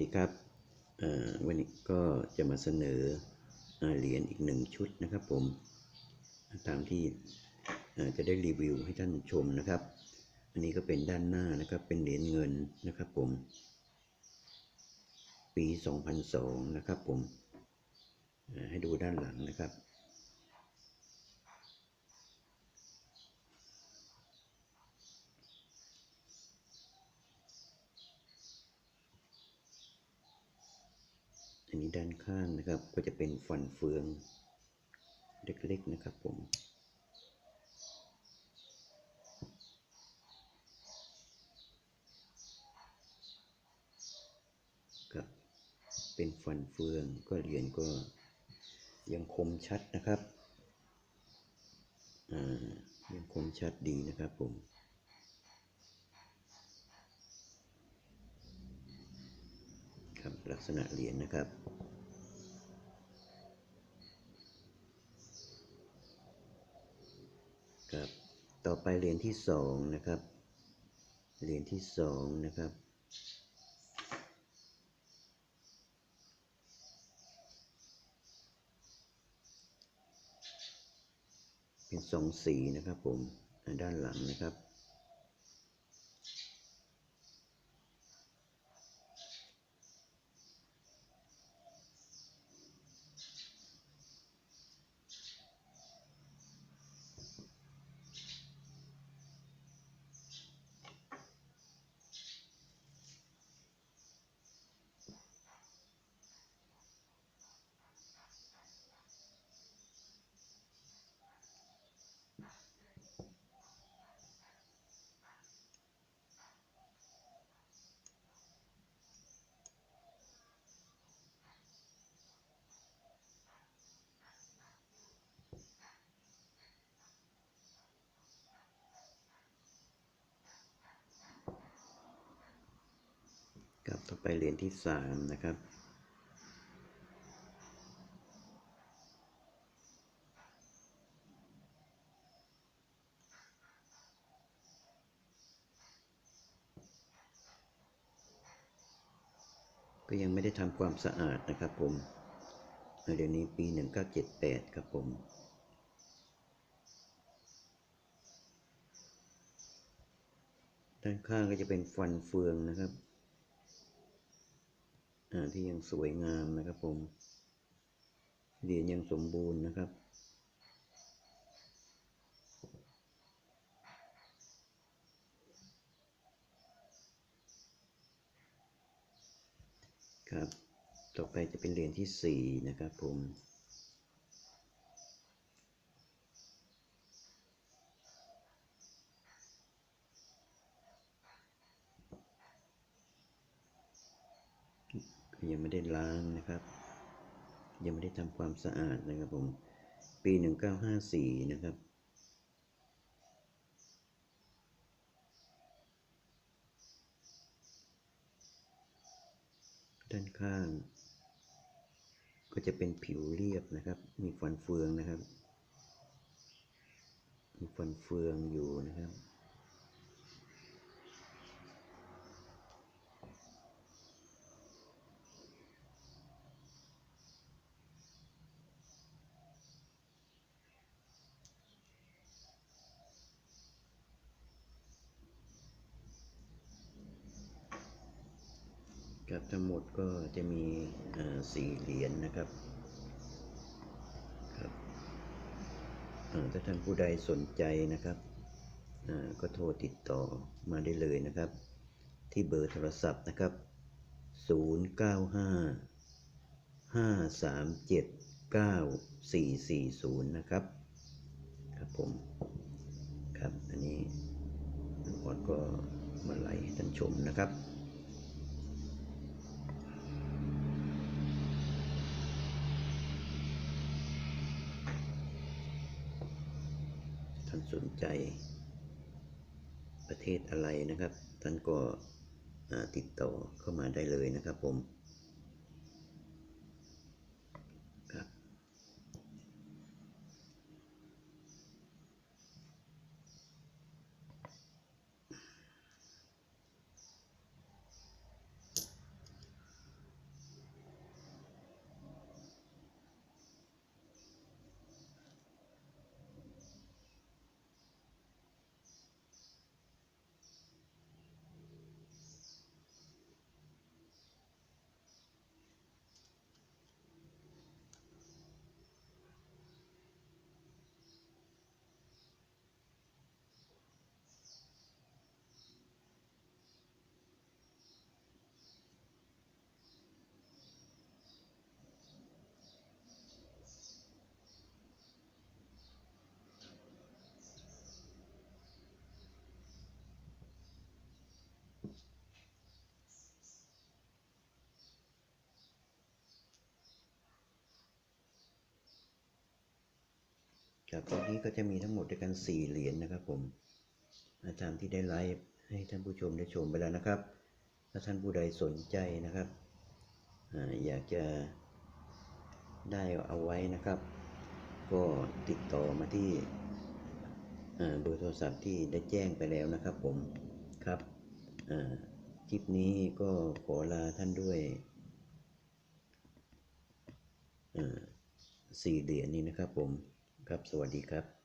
ดีครับวันนี้ก็จะมาเสนออเหรียญอีกหนึ่งชุดนะครับผม ตามที่จะได้รีวิวให้ท่านชมนะครับ อันนี้ก็เป็นด้านหน้านะครับเป็นเหรียญเงินนะครับผม ปี 2002 นะครับผม ให้ดูด้านหลังนะครับ นี้ด้านข้างนะครับ ก็จะเป็นฟันเฟืองเล็กๆนะครับผมครับเป็นฟันเฟืองก็เหรียญก็ยังคมชัดนะครับ อ่า ยังคมชัดดีนะครับผม ครับ ลักษณะเหรียญนะครับ ครับ ต่อไปเหรียญที่สองนะครับ เหรียญที่สองนะครับเป็นสองสีนะครับผมด้านหลังนะครับ ต่อไปเหรียญที่สามนะครับ ก็ยังไม่ได้ทำความสะอาดนะครับผมเอ่อเดี๋ยวนี้ปี 1978 ครับผมด้านข้างก็จะเป็นฟันเฟืองนะครับ ที่ยังสวยงามนะครับผม เหรียญยังสมบูรณ์นะครับ ครับ ต่อไปจะเป็นเหรียญที่สี่นะครับผม ยังไม่ได้ล้างนะครับ ยังไม่ได้ทำความสะอาดนะครับผมปี 1954 นะครับด้านข้าง ก็จะเป็นผิวเรียบนะครับ มีฟันเฟืองนะครับ มีฟันเฟืองอยู่นะครับ ครับทั้งหมดก็จะมีสี่เหรียญนะครับครับถ้าท่านผู้ใดสนใจนะครับก็โทรติดต่อมาได้เลยนะครับ ที่เบอร์โทรศัพท์นะครับ 095 537 9440 นะครับ ครับผมครับอันนี้อออดก็มาไล่ให้ท่านชมนะครับานสนใจประเทศอะไรนะครับ ท่านก็ติดต่อเข้ามาได้เลยนะครับผม ครับตรงนี้ก็จะมีทั้งหมดด้วยกันสี่เหรียญนะครับ ผมอาจารย์ที่ได้ไลฟ์ให้ท่านผู้ชมได้ชมไปแล้วนะครับ ถ้าท่านผู้ใดสนใจนะครับออยากจะได้เอาไว้นะครับ ก็ติดต่อมาที่เบอร์โทรศัพท์ที่ได้แจ้งไปแล้วนะครับ ผมครับคลิปนี้ก็ขอลาท่านด้วยสี่เหรียญนี้นะครับผม ครับ สวัสดีครับ